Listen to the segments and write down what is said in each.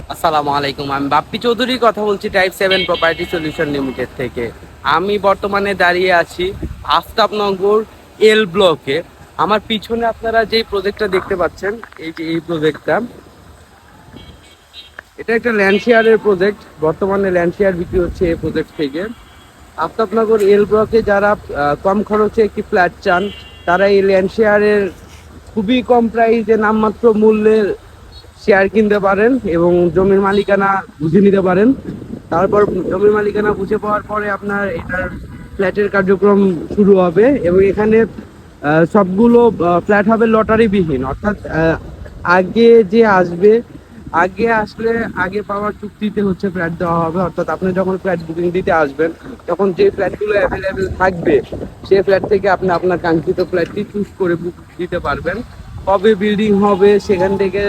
আসসালামু আলাইকুম, আমি বাপ্পি চৌধুরী কথা বলছি type seven property solution limited থেকে। আমি বর্তমানে দাঁড়িয়ে আছি আফতাবনগর এল ব্লকে আমার পিছনে আপনারা যে প্রজেক্টটা দেখতে পাচ্ছেন, এই যে এই প্রজেক্টটা এটা একটা ল্যান্ড শেয়ারের প্রজেক্ট বর্তমানে ল্যান্ড শেয়ার বিক্রি হচ্ছে এই প্রজেক্ট থেকে। আফতাবনগর এল ব্লকে যারা কম খরচে একটি ফ্ল্যাট চান, তারা এই ল্যান্ড শেয়ারের খুবই কম প্রাইসে নামমাত্র মূল্যের শেয়ার কিনতে পারেন এবং জমির মালিকানা বুঝে নিতে পারেন। তারপর জমির মালিকানা বুঝে পাওয়ার পরে আপনার এটার ফ্ল্যাটের কার্যক্রম শুরু হবে এবং এখানে সবগুলো ফ্ল্যাট হবে লটারিবিহীন অর্থাৎ আগে যে আসবে, আগে আসলে আগে পাওয়ার চুক্তিতে হচ্ছে ফ্ল্যাট দেওয়া হবে। অর্থাৎ আপনি যখন ফ্ল্যাট বুকিং দিতে আসবেন, তখন যে ফ্ল্যাটগুলো অ্যাভেলেবেল থাকবে সেই ফ্ল্যাট থেকে আপনি আপনার কাঙ্ক্ষিত ফ্ল্যাটটি চুজ করে বুক দিতে পারবেন। কবে বিল্ডিং হবে, সেখান থেকে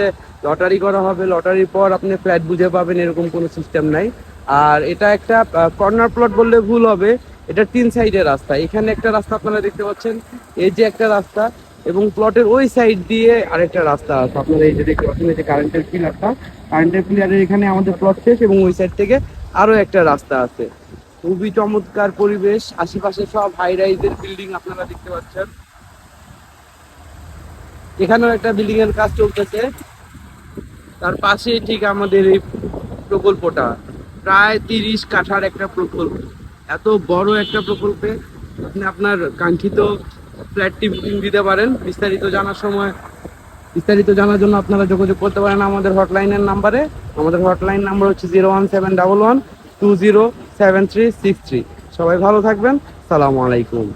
লটারি করা হবে, লটারির পর আপনি ফ্ল্যাট বুঝে পাবেন, এরকম কোনো সিস্টেম নাই। আর এটা একটা কর্নার প্লট বললে ভুল হবে, এটা তিন সাইডের রাস্তা। এখানে একটা রাস্তা আপনারা দেখতে পাচ্ছেন, এই যে একটা রাস্তা, এবং প্লটের ওই সাইড দিয়ে আরেকটা রাস্তা আছে। আপনারা এই যে দেখতে পাচ্ছেন, এই যে কারেন্টের পিলারটা কারেন্টের পিলারের এখানে আমাদের প্লট শেষ, এবং ওই সাইড থেকে আরও একটা রাস্তা আছে। খুবই চমৎকার পরিবেশ, আশেপাশে সব হাই রাইজের বিল্ডিং আপনারা দেখতে পাচ্ছেন। এখানেও একটা বিল্ডিং এর কাজ চলতেছে। তার পাশে ঠিক আমাদের এই প্রকল্পটা। প্রায় তিরিশ কাঠার একটা প্রকল্প। এত বড় একটা প্রকল্পে আপনি আপনার কাঙ্ক্ষিত ফ্ল্যাটটি বুকিং দিতে পারেন। বিস্তারিত জানার সময় বিস্তারিত জানার জন্য আপনারা যোগাযোগ করতে পারেন আমাদের হটলাইনের নাম্বারে। আমাদের হটলাইন নাম্বার হচ্ছে zero one seven double one two zero seven three six three. সবাই ভালো থাকবেন। সালামু আলাইকুম।